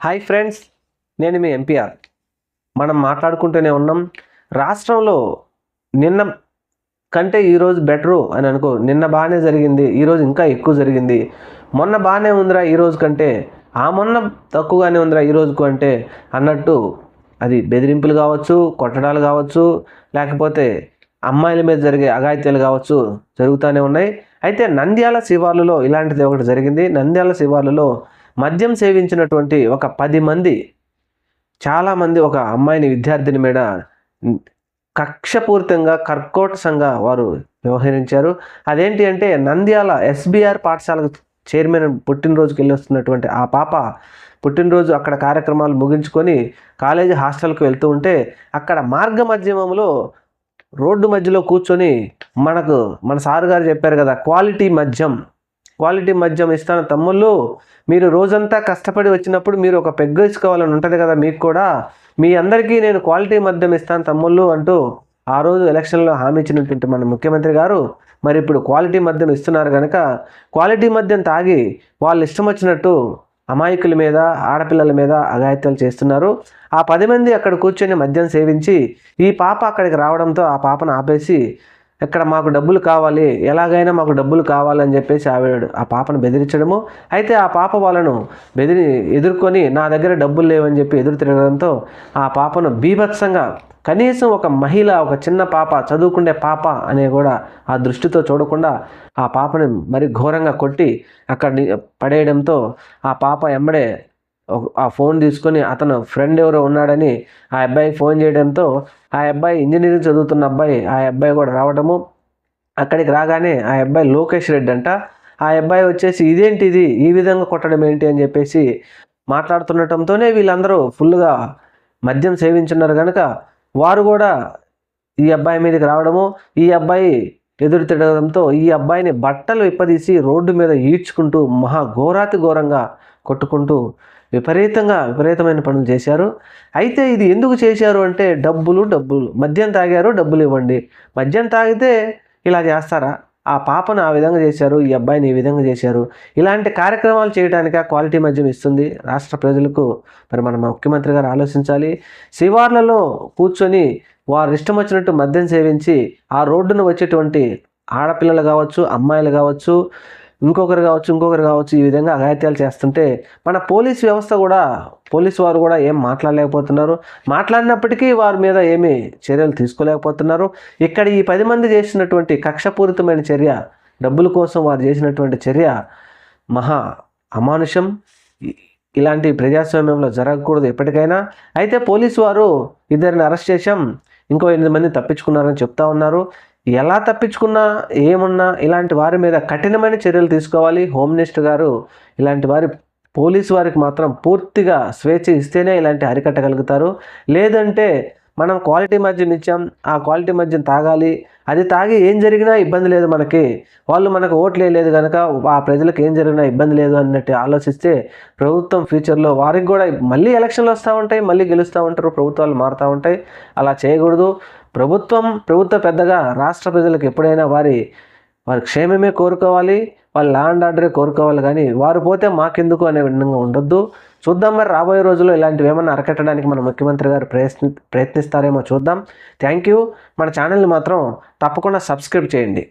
Hi friends నేను మీ MPR మనం మాట్లాడుకుంటూనే ఉన్నాం. రాష్ట్రంలో నిన్న కంటే ఈరోజు బెటరు అని అనుకో నిన్న బాగానే జరిగింది ఈరోజు ఇంకా ఎక్కువ జరిగింది. మొన్న బాగానే ఉందిరా ఈరోజు కంటే ఆ మొన్న తక్కువగానే ఉందిరా ఈరోజుకు అంటే అన్నట్టు అది బెదిరింపులు కావచ్చు కొట్టడాలు కావచ్చు లేకపోతే అమ్మాయిల మీద జరిగే అఘాయిత్యాలు కావచ్చు జరుగుతూనే ఉన్నాయి. అయితే నంద్యాల శివార్లలో ఇలాంటిది ఒకటి జరిగింది. నంద్యాల శివార్లలో మద్యం సేవించినటువంటి ఒక పది మంది చాలామంది ఒక అమ్మాయిని విద్యార్థిని మీద కక్షపూరితంగా కర్కోటసంగా వారు వ్యవహరించారు. అదేంటి అంటే నంద్యాల ఎస్బీఆర్ పాఠశాలకు చైర్మన్ పుట్టినరోజుకి వెళ్ళి వస్తున్నటువంటి ఆ పాప పుట్టినరోజు అక్కడ కార్యక్రమాలు ముగించుకొని కాలేజీ హాస్టల్కి వెళ్తూ ఉంటే అక్కడ మార్గ మధ్యమంలో రోడ్డు మధ్యలో కూర్చొని మనకు మన సారు గారు చెప్పారు కదా క్వాలిటీ మద్యం. క్వాలిటీ మద్యం ఇస్తాను. తమ్ముళ్ళు మీరు రోజంతా కష్టపడి వచ్చినప్పుడు మీరు ఒక పెగ్గు ఇచ్చుకోవాలని ఉంటుంది కదా మీకు కూడా. మీ అందరికీ నేను క్వాలిటీ మద్యం ఇస్తాను తమ్ముళ్ళు అంటూ ఆ రోజు ఎలక్షన్లో హామీ ఇచ్చినటువంటి మన ముఖ్యమంత్రి గారు. మరి ఇప్పుడు క్వాలిటీ మద్యం ఇస్తున్నారు కనుక క్వాలిటీ మద్యం తాగి వాళ్ళు ఇష్టం వచ్చినట్టు అమాయకుల మీద ఆడపిల్లల మీద అఘాయిత్యాలు చేస్తున్నారు. ఆ పది మంది అక్కడ కూర్చొని మద్యం సేవించి ఈ పాప అక్కడికి రావడంతో ఆ పాపను ఆపేసి ఇక్కడ మాకు డబ్బులు కావాలి ఎలాగైనా మాకు డబ్బులు కావాలని చెప్పేసి ఆవిడ ఆ పాపను బెదిరించడము. అయితే ఆ పాప వాళ్ళను బెదిరి ఎదుర్కొని నా దగ్గర డబ్బులు లేవని చెప్పి ఎదురు తిరగడంతో ఆ పాపను బీభత్సంగా కనీసం ఒక మహిళ ఒక చిన్న పాప చదువుకుండే పాప అనే కూడా ఆ దృష్టితో చూడకుండా ఆ పాపని మరి ఘోరంగా కొట్టి అక్కడ పడేయడంతో ఆ పాప ఎమ్మడే ఆ ఫోన్ తీసుకొని అతను ఫ్రెండ్ ఎవరో ఉన్నాడని ఆ అబ్బాయి ఫోన్ చేయడంతో ఆ అబ్బాయి ఇంజనీరింగ్ చదువుతున్న అబ్బాయి ఆ అబ్బాయి కూడా రావడము. అక్కడికి రాగానే ఆ అబ్బాయి లోకేష్ రెడ్డి అంట. ఆ అబ్బాయి వచ్చేసి ఇదేంటి ఇది? ఈ విధంగా కొట్టడం ఏంటి? అని చెప్పేసి మాట్లాడుతుండటంతోనే వీళ్ళందరూ ఫుల్గా మద్యం సేవించున్నారు కనుక వారు కూడా ఈ అబ్బాయి మీదకి రావడము. ఈ అబ్బాయి ఎదురు తిరగడంతో ఈ అబ్బాయిని బట్టలు విప్పదీసి రోడ్డు మీద ఈడ్చుకుంటూ మహా ఘోరాతి ఘోరంగా కొట్టుకుంటూ విపరీతంగా విపరీతమైన పనులు చేశారు. అయితే ఇది ఎందుకు చేశారు అంటే డబ్బులు డబ్బులు. మద్యం తాగారు డబ్బులు ఇవ్వండి. మద్యం తాగితే ఇలా చేస్తారా? ఆ పాపను ఆ విధంగా చేశారు ఈ అబ్బాయిని ఈ విధంగా చేశారు. ఇలాంటి కార్యక్రమాలు చేయడానికి క్వాలిటీ మద్యం ఇస్తుంది. రాష్ట్ర ప్రజలకు మరి మన ముఖ్యమంత్రి గారు ఆలోచించాలి. శివార్లలో కూర్చొని వారు ఇష్టం వచ్చినట్టు మద్యం సేవించి ఆ రోడ్డున వచ్చేటువంటి ఆడపిల్లలు కావచ్చు అమ్మాయిలు కావచ్చు ఇంకొకరు కావచ్చు ఇంకొకరు కావచ్చు ఈ విధంగా అఘాయిత్యాలు చేస్తుంటే మన పోలీస్ వ్యవస్థ కూడా పోలీసు వారు కూడా ఏం మాట్లాడలేకపోతున్నారు. మాట్లాడినప్పటికీ వారి మీద ఏమీ చర్యలు తీసుకోలేకపోతున్నారు. ఇక్కడ ఈ పది మంది చేసినటువంటి కక్షపూరితమైన చర్య డబ్బుల కోసం వారు చేసినటువంటి చర్య మహా అమానుషం. ఇలాంటి ప్రజాస్వామ్యంలో జరగకూడదు ఎప్పటికైనా. అయితే పోలీసు వారు ఇద్దరిని అరెస్ట్ చేశాం. ఇంకో ఎనిమిది మంది తప్పించుకున్నారని చెప్తా ఉన్నారు. ఎలా తప్పించుకున్నా ఏమున్నా ఇలాంటి వారి మీద కఠినమైన చర్యలు తీసుకోవాలి. హోమ్ మినిస్టర్ గారు ఇలాంటి వారి పోలీసు వారికి మాత్రం పూర్తిగా స్వేచ్ఛ ఇస్తేనే ఇలాంటి అరికట్టగలుగుతారు. లేదంటే మనం క్వాలిటీ మద్యం ఇచ్చాం ఆ క్వాలిటీ మద్యం తాగాలి అది తాగి ఏం జరిగినా ఇబ్బంది లేదు మనకి. వాళ్ళు మనకు ఓట్లు వేయలేదు కనుక ఆ ప్రజలకు ఏం జరిగినా ఇబ్బంది లేదు అన్నట్టు ఆలోచిస్తే ప్రభుత్వం ఫ్యూచర్లో వారికి కూడా మళ్ళీ ఎలక్షన్లు వస్తూ ఉంటాయి మళ్ళీ గెలుస్తూ ఉంటారు ప్రభుత్వాలు మారుతూ ఉంటాయి. అలా చేయకూడదు. ప్రభుత్వం ప్రభుత్వ పెద్దగా రాష్ట్ర ప్రజలకు ఎప్పుడైనా వారి వారి క్షేమమే కోరుకోవాలి వాళ్ళ ల్యాండ్ ఆర్డరే కోరుకోవాలి కానీ వారు పోతే మాకెందుకు అనే విధంగా ఉండొద్దు. చూద్దాం మరి రాబోయే రోజుల్లో ఇలాంటివి ఏమైనా అరకట్టడానికి మన ముఖ్యమంత్రి గారు ప్రయత్ని ప్రయత్నిస్తారేమో చూద్దాం. థ్యాంక్ యూ మన ఛానల్ని మాత్రం తప్పకుండా సబ్స్క్రైబ్ చేయండి.